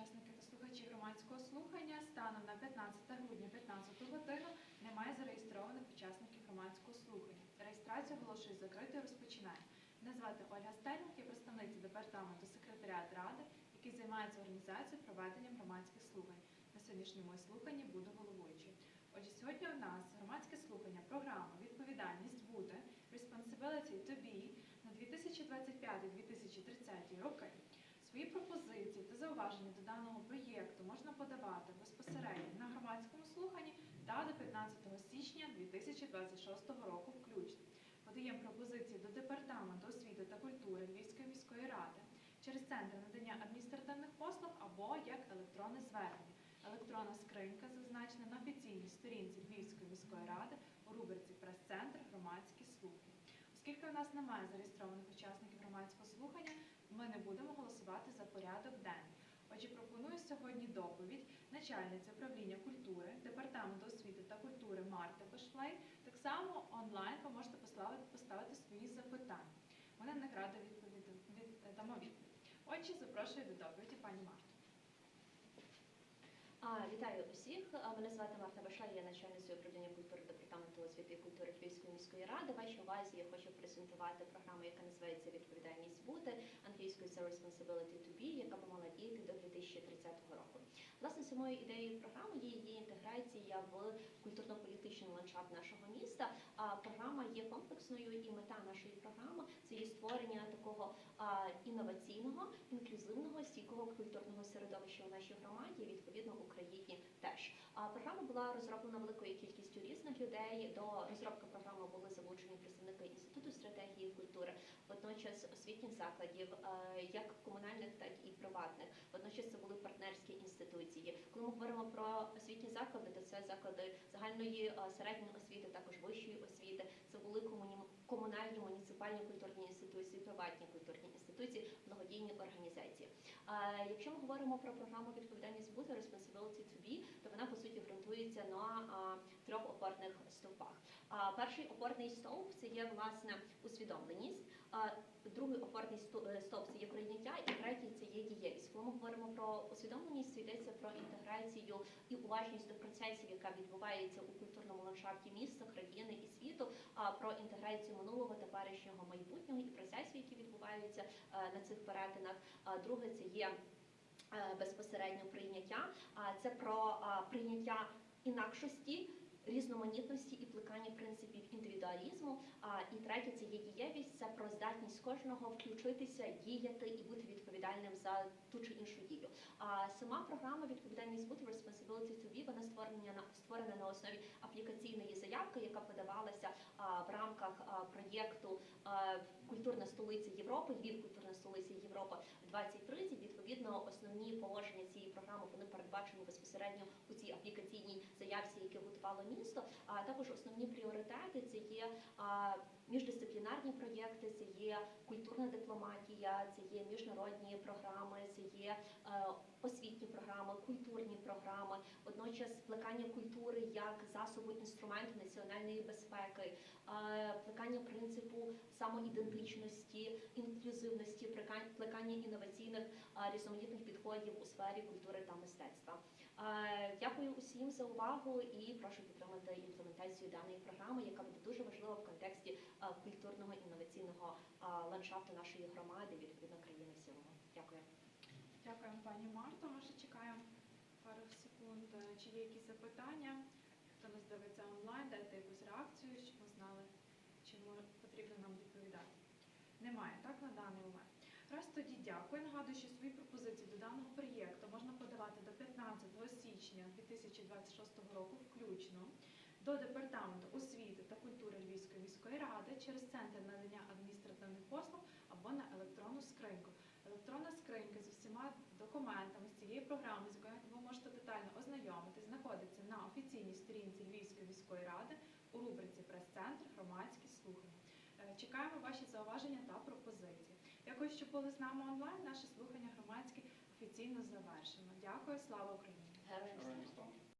учасники та слухачі громадського слухання. Станом на 15 грудня 15 годину немає зареєстрованих учасників громадського слухання. Реєстрацію оголошую закритою. Розпочинаємо. Мене звати Ольга Стельмах, я представниця департаменту секретаріат ради, який займається організацією проведенням громадських слухань. На сьогоднішньому слуханні буду головуючою. Отже, сьогодні у нас громадське слухання, програма Відповідальність бути Responsibility to be на 2025-2030 роки. Свої пропозиції та зауваження до даного проєкту можна подавати безпосередньо на громадському слуханні та до 15 січня 2026 року включно. Подаємо пропозиції до департаменту освіти та культури Львівської міської ради через центр надання адміністративних послуг або як електронне звернення. Електронна скринька зазначена на офіційній сторінці Львівської міської ради у рубриці Прес-центр громадські слухи. Оскільки у нас немає зареєстрованих учасників громадського слухання, ми не будемо голосувати за порядок денний. Отже, пропоную сьогодні доповідь начальниці управління культури Департаменту освіти та культури Марти Кошлей. Так само онлайн ви можете поставити, поставити свої запитання. Вона на них радо відповіді від, відповідь. Отже, запрошую до доповіді пані Марту. Вітаю усіх. Мене звати Марта Башай, я начальниця управління культури департаменту освіти і культури Львівської міської ради. Вашій увазі я хочу презентувати програму, яка називається Відповідальність бути англійською це Responsibility to be, яка би мала діяти до 2030 року. Власне, самою ідеєю програми є її інтеграція в культурно-політичний ландшафт нашого міста. А програма є комплексною, і мета нашої програми це є створення такого інноваційного, інклюзивного, стійкого культурного середовища у нашій громаді, і, відповідно Україні теж. Програма була розроблена великою кількістю різних людей. До розробки програми були залучені представники інституту стратегії культури, водночас освітніх закладів, е, як комунальних, так і приватних. Водночас це були партнерські інституції. Коли ми говоримо про освітні заклади, то це заклади загальної е, середньої освіти, також вищої освіти. Це були комунальні муніципальні культурні інституції, приватні культурні інституції, благодійні організації. Якщо ми говоримо про програму відповідальність бути Responsibility to be, то вона по суті ґрунтується на трьох опорних стовпах. Перший опорний стовп це є власне усвідомленість. Другий опорний е, стовп це є прийняття, і третій це є дієвість. Коли ми говоримо про усвідомленість, то йдеться про інтеграцію і уважність до процесів, яка відбувається у культурному ландшафті міста, країни і світу, а про інтеграцію минулого, теперішнього, майбутнього і процесів, які відбуваються е, на цих перетинах. А Друге це є е, безпосередньо прийняття. А це про прийняття інакшості. Різноманітності і плекання принципів індивідуалізму. А і третє це є дієвість, це про здатність кожного включитися, діяти і бути відповідальним за ту чи іншу дію. А сама програма відповідальність бути Responsibility to be, вона створена на створена на основі аплікаційної заявки, яка подавалася а, в рамках а, проєкту а, Культурна столиця Європи, Львів, культурна столиця Європи 2030. Відповідно, основні положення цієї програми вони передбачені безпосередньо у цій аплікаційній заявці, яке готувало місто. А також основні пріоритети це є міждисциплінарні проєкти, це є культурна дипломатія, це є міжнародні програми, це є е, освітні програми, культурні програми, водночас плекання культури як засобу інструменту національної безпеки, е, плекання принципу самоідентичності, інклюзивності, плекання- плекання інноваційних е, різноманітних підходів у сфері культури та мистецтва. Дякую усім за увагу і прошу підтримати імплементацію даної програми, яка буде дуже важлива в контексті культурного інноваційного ландшафту нашої громади, відповідно країни в цілому. Дякую. Дякуємо, пані Марто. Ми ще чекаємо пару секунд. е, Чи є якісь запитання? Хто нас дивиться онлайн, дайте якусь реакцію, щоб ми знали, може- потрібно нам відповідати. Немає, так, на даний момент. Тоді дякую. Нагадую, що свої пропозиції до даного проєкту можна подавати до 15 січня 2026 року включно до департаменту освіти та культури Львівської міської ради через центр надання адміністративних послуг або на електронну скриньку. Електронна скринька з усіма документами з цієї програми, з якою ви можете детально ознайомитись, знаходиться на офіційній сторінці Львівської міської ради у рубриці Прес-центр громадські слухання. Е, Чекаємо ваші зауваження та пропозиції. Дякую, що були з нами онлайн. Наше слухання громадське офіційно завершено. Дякую, слава Україні!